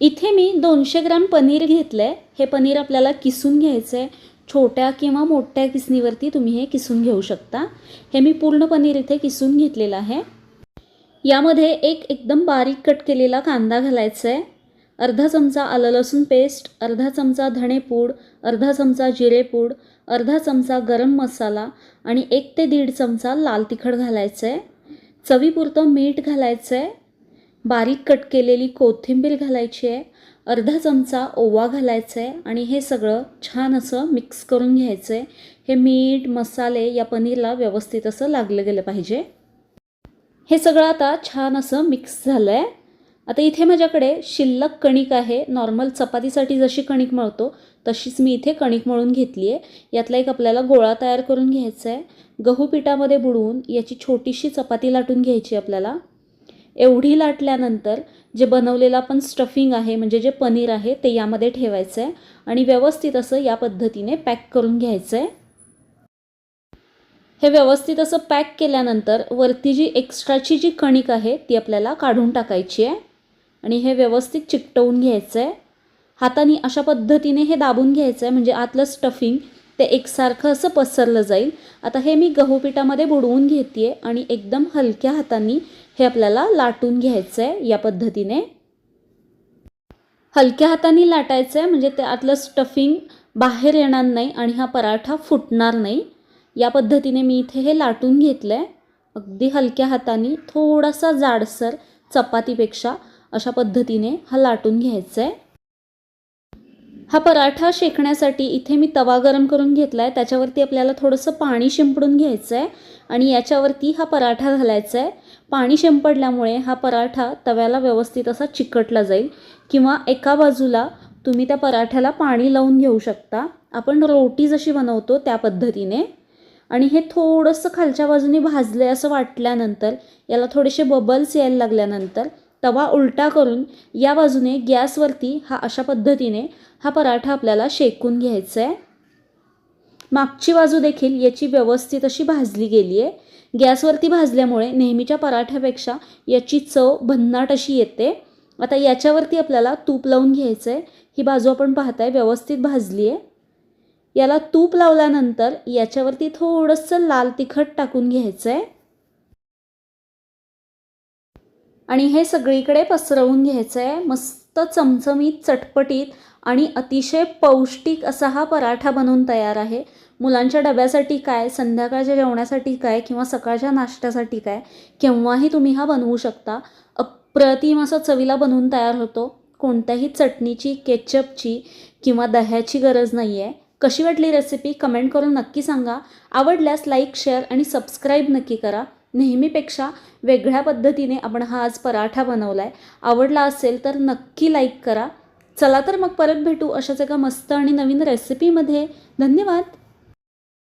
इथे मी दोनशे ग्रॅम पनीर घेतलं आहे हे पनीर आपल्याला किसून घ्यायचं आहे छोट्या किंवा मोठ्या किसणीवरती तुम्ही हे किसून घेऊ शकता. हे मी पूर्ण पनीर इथे किसून घेतलेलं आहे. यामध्ये एक एकदम बारीक कट केलेला कांदा घालायचा आहे अर्धा चमचा आलं लसूण पेस्ट अर्धा चमचा धणेपूड अर्धा चमचा जिरेपूड अर्धा चमचा गरम मसाला आणि एक ते दीड चमचा लाल तिखट घालायचं आहे चवीपुरतं मीठ घालायचं आहे बारीक कट केलेली कोथिंबीर घालायची आहे अर्धा चमचा ओवा घालायचा आहे आणि हे सगळं छान असं मिक्स करून घ्यायचं आहे. हे मीठ मसाले या पनीरला व्यवस्थित असं लागलं गेलं पाहिजे. हे सगळं आता छान असं मिक्स झालं आहे. आता इथे माझ्याकडे शिल्लक कणिक आहे. नॉर्मल चपातीसाठी जशी कणिक मळतो तशीच मी इथे कणिक मळून घेतली आहे. यातला एक आपल्याला गोळा तयार करून घ्यायचा आहे. गहू पिठामध्ये बुडवून याची छोटीशी चपाती लाटून घ्यायची आपल्याला. एवढी लाटल्यानंतर जे बनवलेलं आपण स्टफिंग आहे म्हणजे जे पनीर आहे ते यामध्ये ठेवायचं आहे आणि व्यवस्थित असं या पद्धतीने पॅक करून घ्यायचं आहे हे व्यवस्थित असं पॅक केल्यानंतर वरती जी एक्स्ट्राची जी कणिक आहे ती आपल्याला काढून टाकायची आहे. आणि हे व्यवस्थित चिकटवून घ्यायचं आहे हाताने अशा पद्धतीने हे दाबून घ्यायचं आहे म्हणजे आतलं स्टफिंग ते एकसारखं असं पसरलं जाईल. आता हे मी गहू पिठामध्ये बुडवून घेते आहे आणि एकदम हलक्या हातांनी हे आपल्याला लाटून घ्यायचं आहे या पद्धतीने. हलक्या हाताने लाटायचं आहे म्हणजे ते आतलं स्टफिंग बाहेर येणार नाही आणि हा पराठा फुटणार नाही. या पद्धतीने मी इथे हे लाटून घेतलं आहे अगदी हलक्या हाताने थोडासा जाडसर चपातीपेक्षा अशा पद्धतीने हा लाटून घ्यायचा आहे हा पराठा शेकण्यासाठी इथे मी तवा गरम करून घेतला आहे त्याच्यावरती आपल्याला थोडंसं पाणी शिंपडून घ्यायचं आहे आणि याच्यावरती हा पराठा घालायचा आहे पाणी शिंपडल्यामुळे हा पराठा तव्याला व्यवस्थित असा चिकटला जाईल किंवा एका बाजूला तुम्ही त्या पराठ्याला पाणी लावून घेऊ शकता. आपण रोटी जशी बनवतो त्या पद्धतीने. आणि हे थोडंसं खालच्या बाजूने भाजलं आहे असं वाटल्यानंतर याला थोडेसे बबल्स यायला लागल्यानंतर तवा उलटा करून या बाजूने गॅसवरती हा अशा पद्धतीने हा पराठा आपल्याला शेकून घ्यायचा आहे. मागची बाजू देखील याची व्यवस्थित अशी भाजली गेली आहे. गॅसवरती भाजल्यामुळे नेहमीच्या पराठ्यापेक्षा याची चव भन्नाट अशी येते. आता याच्यावरती आपल्याला तूप लावून घ्यायचं आहे. ही बाजू आपण पाहताय व्यवस्थित भाजली आहे. याला तूप लावल्यानंतर याच्यावरती थोडंसं लाल तिखट टाकून घ्यायचं आहे. आणि हे सगळीकडे पसरवून घ्यायचं आहे मस्त चमचमीत चटपटीत आणि अतिशय पौष्टिक असा हा पराठा बनवून तयार आहे. मुलांच्या डब्यासाठी काय संध्याकाळच्या जेवणासाठी काय किंवा सकाळच्या नाश्त्यासाठी काय केव्हाही तुम्ही हा बनवू शकता. अप्रतिम असा चवीला बनवून तयार होतो. कोणत्याही चटणीची केचपची किंवा दह्याची गरज नाही आहे कशी वाटली रेसिपी कमेंट करून नक्की सांगा. आवडल्यास लाईक शेअर आणि सबस्क्राईब नक्की करा. नेहमीपेक्षा वेगळ्या पद्धतीने आपण हा आज पराठा बनवला आहे आवडला असेल तर नक्की लाईक करा. चला तर मग परत भेटू अशाच एका मस्त आणि नवीन रेसिपीमध्ये धन्यवाद.